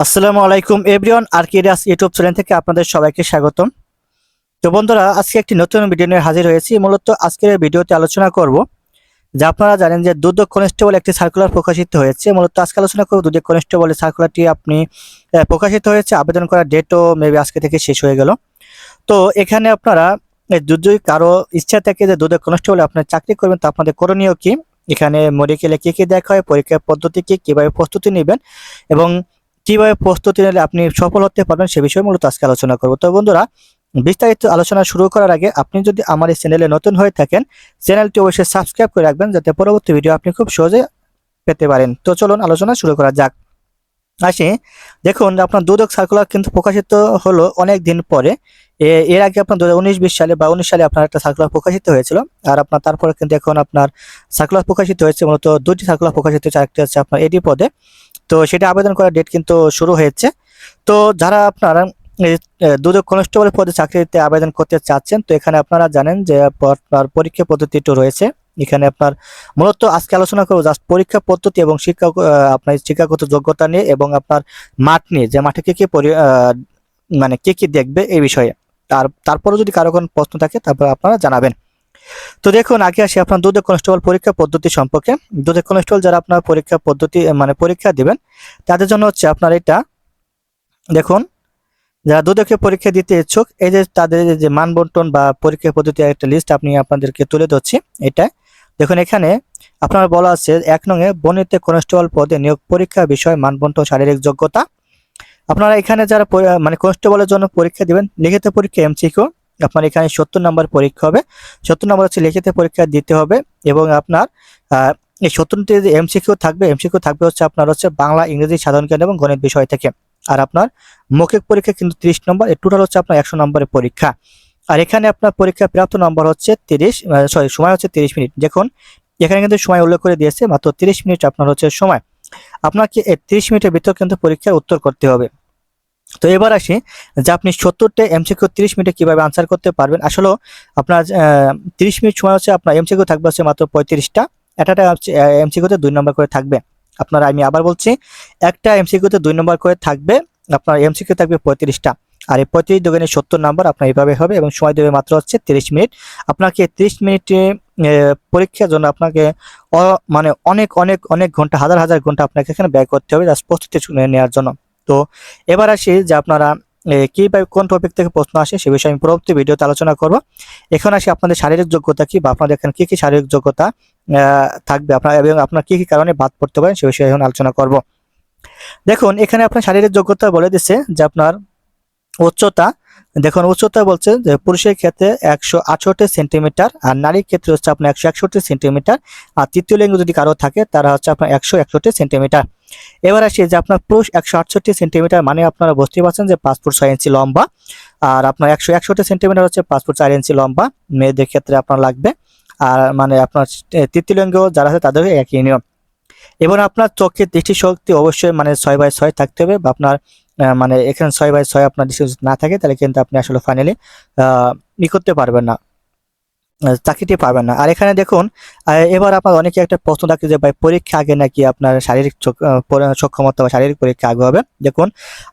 আসসালামু আলাইকুম everyone আর্কিডাস YouTube channel থেকে আপনাদের সবাইকে স্বাগতম। তো বন্ধুরা, আজকে একটি নতুন ভিডিও নিয়ে হাজির হয়েছি। মূলত আজকের ভিডিওতে আলোচনা করব, যে আপনারা জানেন যে দুদক কনস্টেবল একটি সার্কুলার প্রকাশিত হয়েছে। মূলত আজকে আলোচনা করব দুদক কনস্টেবলের সার্কুলারটি আপনি প্রকাশিত হয়েছে, আবেদন করার ডেটও মেবি আজকে থেকে শেষ হয়ে গেল। তো এখানে আপনারা যদি কারও ইচ্ছা থাকে যে দুদক কনস্টেবলে আপনার চাকরি করবেন, তো আপনাদের করণীয় কি? এখানে মেডিকেলে কী কী দেখা হয়, পরীক্ষার পদ্ধতি কী, কীভাবে প্রস্তুতি নেবেন এবং কীভাবে প্রস্তুতি নিলে আপনি সফল হতে পারবেন সে বিষয়ে মূলত আজকে আলোচনা করব। তো বন্ধুরা, বিস্তারিত আলোচনা শুরু করার আগে আপনি যদি আমার এই চ্যানেলে নতুন হয়ে থাকেন, চ্যানেলটি অবশ্যই সাবস্ক্রাইব করে রাখবেন যাতে পরবর্তী ভিডিও আপনি খুব সহজে পেতে পারেন। তো চলুন আলোচনা শুরু করা যাক। আসি। দেখুন, আপনার দুদক সার্কুলার কিন্তু প্রকাশিত হলো অনেক দিন পরে। এর আগে আপনার দু হাজার সালে বা উনিশ সালে আপনার একটা সার্কুলার প্রকাশিত হয়েছিল। আর আপনার তারপরে কিন্তু এখন আপনার সার্কুলার প্রকাশিত হয়েছে, মূলত দুটি সার্কুলার প্রকাশিত হয়েছে। আরেকটি হচ্ছে আপনার এডি পদে। তো সেটা আবেদন করার ডেট কিন্তু শুরু হয়েছে। তো যারা আপনারা দুদক কনস্টেবল পদে চাকরিতে আবেদন করতে চাচ্ছেন, তো এখানে আপনারা জানেন যে আপনার পরীক্ষা পদ্ধতিটা রয়েছে। এখানে আপনার মূলত আজকে আলোচনা করব জাস্ট পরীক্ষা পদ্ধতি এবং শিক্ষা আপনার শিক্ষাগত যোগ্যতা নিয়ে এবং আপনার মাঠ নিয়ে, যে মাঠে কে কে মানে কে কি দেখবে এই বিষয়ে। তার তারপরে যদি কারও কোনো প্রশ্ন থাকে, তারপর আপনারা জানাবেন। তো দেখুন, আগে আসি আপনার দুদক কনস্টেবল পরীক্ষা পদ্ধতি সম্পর্কে। দুদক কনস্টেবল যারা আপনার পরীক্ষা পদ্ধতি মানে পরীক্ষা দিবেন, তাদের জন্য হচ্ছে আপনার এটা, দেখুন, যারা দুদকে পরীক্ষা দিতে ইচ্ছুক, এই যে তাদের যে মান বন্টন বা পরীক্ষা পদ্ধতি একটা লিস্ট আপনি আপনাদেরকে তুলে ধরছি, এটা। দেখুন, এখানে আপনার বলা আছে, এক নঙে বর্ণিত কনস্টেবল পদে নিয়োগ পরীক্ষা বিষয় মান বন্টন শারীরিক যোগ্যতা। আপনারা এখানে যারা মানে কনস্টেবলের জন্য পরীক্ষা দিবেন, লিখিত পরীক্ষা এমসিকিউ আপনার এখানে সত্তর নম্বর পরীক্ষা হবে। সত্তর নম্বর হচ্ছে লিখিত পরীক্ষা দিতে হবে এবং আপনার এই সত্তরটি এমসিকিউ থাকবে এমসিকিউ থাকবে হচ্ছে আপনার হচ্ছে বাংলা, ইংরেজি, সাধারণ জ্ঞান এবং গণিত বিষয় থেকে। আর আপনার মৌখিক পরীক্ষা কিন্তু ত্রিশ নম্বর টোটাল হচ্ছে আপনার একশো নম্বরের পরীক্ষা। আর এখানে আপনার পরীক্ষা প্রাপ্ত নম্বর হচ্ছে তিরিশ সরি সময় হচ্ছে তিরিশ মিনিট। দেখুন, এখানে কিন্তু সময় উল্লেখ করে দিয়েছে, মাত্র তিরিশ মিনিট আপনার হচ্ছে সময়। আপনাকে তিরিশ মিনিটের ভিতর কিন্তু পরীক্ষার উত্তর করতে হবে। তো এবার আসি যে আপনি সত্তরটা এমসিকিউ তিরিশ মিনিটে কীভাবে আনসার করতে পারবেন। আসলে আপনার তিরিশ মিনিট সময় হচ্ছে আপনার এমসিকিউ থাকবে হচ্ছে মাত্র পঁয়ত্রিশটা। একটা এমসিকিউতে দুই নম্বর করে থাকবে। আপনার, আমি আবার বলছি, একটা এমসিকিউতে দুই নম্বর করে থাকবে, আপনার এমসিকিউ থাকবে পঁয়ত্রিশটা। আর এই পঁয়ত্রিশ দোকানে সত্তর নাম্বার আপনার এইভাবে হবে এবং সময় দেবে মাত্র হচ্ছে তিরিশ মিনিট। আপনাকে তিরিশ মিনিটে পরীক্ষার জন্য আপনাকে মানে অনেক অনেক অনেক ঘণ্টা, হাজার হাজার ঘণ্টা আপনাকে এখানে ব্যয় করতে হবে প্রস্তুতি নেওয়ার জন্য। তো এবার আসি যে আপনারা কীভাবে কোন টপিক থেকে প্রশ্ন আসে সে বিষয়ে আমি পরবর্তী ভিডিওতে আলোচনা করব। এখন আসি আপনাদের শারীরিক যোগ্যতা কি বা আপনাদের এখানে কি কি শারীরিক যোগ্যতা থাকবে আপনার এবং আপনার কি কি কারণে বাদ পড়তে পারেন সে বিষয়ে এখন আলোচনা করব। দেখুন, এখানে আপনার শারীরিক যোগ্যতা বলে দিচ্ছে যে আপনার উচ্চতা, দেখুন উচ্চতা বলছে যে পুরুষের ক্ষেত্রে একশো আটষট্টি সেন্টিমিটার আর নারীর ক্ষেত্রে হচ্ছে আপনার একশো একষট্টি সেন্টিমিটার। আর তৃতীয় লিঙ্গ যদি কারও থাকে, তারা হচ্ছে আপনার একশো একষট্টি সেন্টিমিটার। এবার আসি যে আপনার পুরুষ একশো আটষট্টি সেন্টিমিটার মানে আপনারা বুঝতেই পারছেন যে পাঁচ ফুট ছয় ইঞ্চি লম্বা। আর আপনার একশো একষট্টি সেন্টিমিটার হচ্ছে পাঁচ ফুট চার ইঞ্চি লম্বা। মেয়েদের ক্ষেত্রে আপনার লাগবে। আর মানে আপনার তৃতীয় লিঙ্গ যারা আছে তাদের একই নিয়ম। এবং আপনার চোখের দৃষ্টিশক্তি অবশ্যই মানে ছয় বাই ছয় থাকতে হবে বা আপনার মানে এখানে ছয় বাই ছয় আপনার দৃষ্টি না থাকে তাহলে কিন্তু আপনি আসলে ফাইনালি ই করতে পারবেন না। চাকরিটি পাবেন না। আর এখানে দেখুন এবার আপনার অনেকে একটা প্রশ্ন থাকে যে, ভাই, পরীক্ষা আগে নাকি আপনার শারীরিক সক্ষমতা বা শারীরিক পরীক্ষা আগে হবে? দেখুন,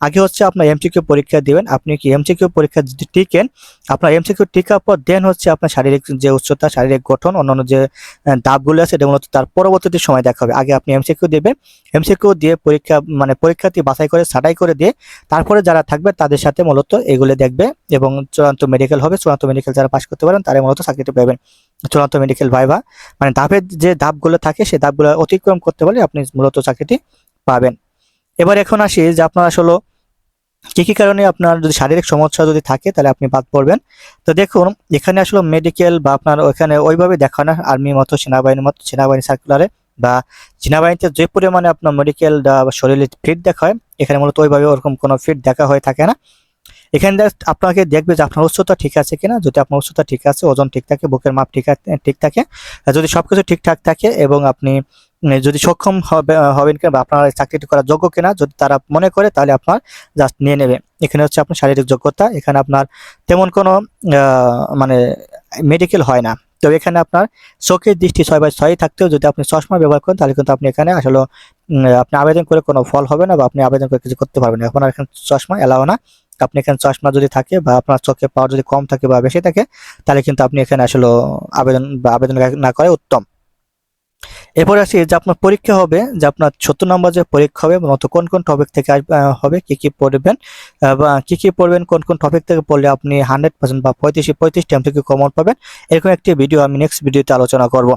আগে হচ্ছে আপনার এমসিকিউ পরীক্ষা দিবেন। আপনি কি এমসিকিউ পরীক্ষা যদি টিকেন, আপনার এমসিকিউ টিকার পর দেন হচ্ছে আপনার শারীরিক যে উচ্চতা, শারীরিক গঠন, অন্যান্য যে ধাপগুলো আছে এটা মূলত তার পরবর্তীতে সময় দেখা হবে। আগে আপনি এমসিকিউ দেবেন এমসিকিউ দিয়ে পরীক্ষা মানে পরীক্ষার্থী বাছাই করে, ছাঁটাই করে দিয়ে তারপরে যারা থাকবে তাদের সাথে মূলত এগুলো দেখবে এবং চূড়ান্ত মেডিকেল হবে। চূড়ান্ত মেডিকেল যারা পাশ করতে পারেন তারা মূলত চাকরিটি পাবেন চূড়ান্ত মেডিকেল ভাইবা মানে ধাপের যে ধাপগুলো থাকে, সেই ধাপগুলো অতিক্রম করতে পারলে আপনি মূলত চাকরিটি পাবেন। এবার এখন আসি যে আপনার আসলে কি কি কারণে আপনার যদি শারীরিক সমস্যা যদি থাকে, তাহলে আপনি বাদ পড়বেন। তো দেখুন, এখানে আসলে মেডিকেল বা আপনার ওইখানে ওইভাবে দেখা না আর্মির মতো সেনাবাহিনীর মতো, সেনাবাহিনী সার্কুলারে বা সেনাবাহিনীতে যে পরিমাণে আপনার মেডিকেল বা শরীরে ফিট দেখা হয় এখানে মূলত ওইভাবে ওরকম কোনো ফিট দেখা হয়ে থাকে না। এখানে just আপনাকে দেখবে যে আপনার উচ্চতা ঠিক আছে কিনা। যদি আপনার উচ্চতা ঠিক আছে, ওজন ঠিক থাকে, বুকের মাপ ঠিক ঠিক থাকে যদি সবকিছু ঠিকঠাক থাকে এবং আপনি যদি সক্ষম হবে, হবেন কিনা বা আপনার চাকরিটি করার যোগ্য কিনা, যদি তারা মনে করে তাহলে আপনার জাস্ট নিয়ে নেবে। এখানে হচ্ছে আপনার শারীরিক যোগ্যতা, এখানে আপনার তেমন কোনো মানে মেডিকেল হয় না। তো এখানে আপনার চোখের দৃষ্টি ছয় বাই ছয় থাকতেও যদি আপনি চশমা ব্যবহার করেন, তাহলে কিন্তু আপনি এখানে আসলে আপনি আবেদন করে কোনো ফল হবে না বা আপনি আবেদন করে কিছু করতে পারবেন না। আপনার এখানে চশমা এলাও না। আপনি এখানে চশমা যদি থাকে বা আপনার চোখে পাওয়ার যদি কম থাকে বা বেশি থাকে, তাহলে কিন্তু আপনি এখানে আসলে আবেদন বা আবেদন না করে উত্তম। এরপরে আসি যে আপনার পরীক্ষা হবে, যে আপনার সত্তর নম্বর যে পরীক্ষা হবে মূলত কোন কোন টপিক থেকে হবে, কি কি পড়বেন বা কি কি পড়বেন, কোন কোন টপিক থেকে পড়লে আপনি হান্ড্রেড পার্সেন্ট বা পঁয়ত্রিশ পঁয়ত্রিশ টাইম থেকে কমন পাবেন, এরকম একটি ভিডিও আমি নেক্সট ভিডিওতে আলোচনা করব।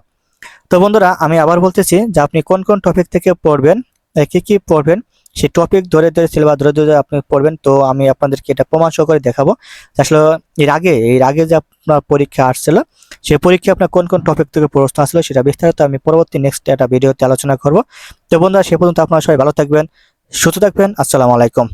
তো বন্ধুরা, আমি আবার বলতেছি যে আপনি কোন কোন টপিক থেকে পড়বেন কি কি পড়বেন সেই টপিক ধরে ধরে সিলেবাস ধরে ধরে আপনি পড়বেন, তো আমি আপনাদেরকে এটা প্রমাণ সহকারে দেখাবো। আসলে এর আগে এর আগে যে আপনার পরীক্ষা আসছিল, সেই পরীক্ষা আপনার কোন কোন টপিক থেকে প্রশ্ন আসলো সেটা বিস্তারিত আমি পরবর্তী নেক্সট একটা ভিডিওতে আলোচনা করব। তো বন্ধুরা, সে পর্যন্ত আপনারা সবাই ভালো থাকবেন, সুস্থ থাকবেন, আসসালামু আলাইকুম।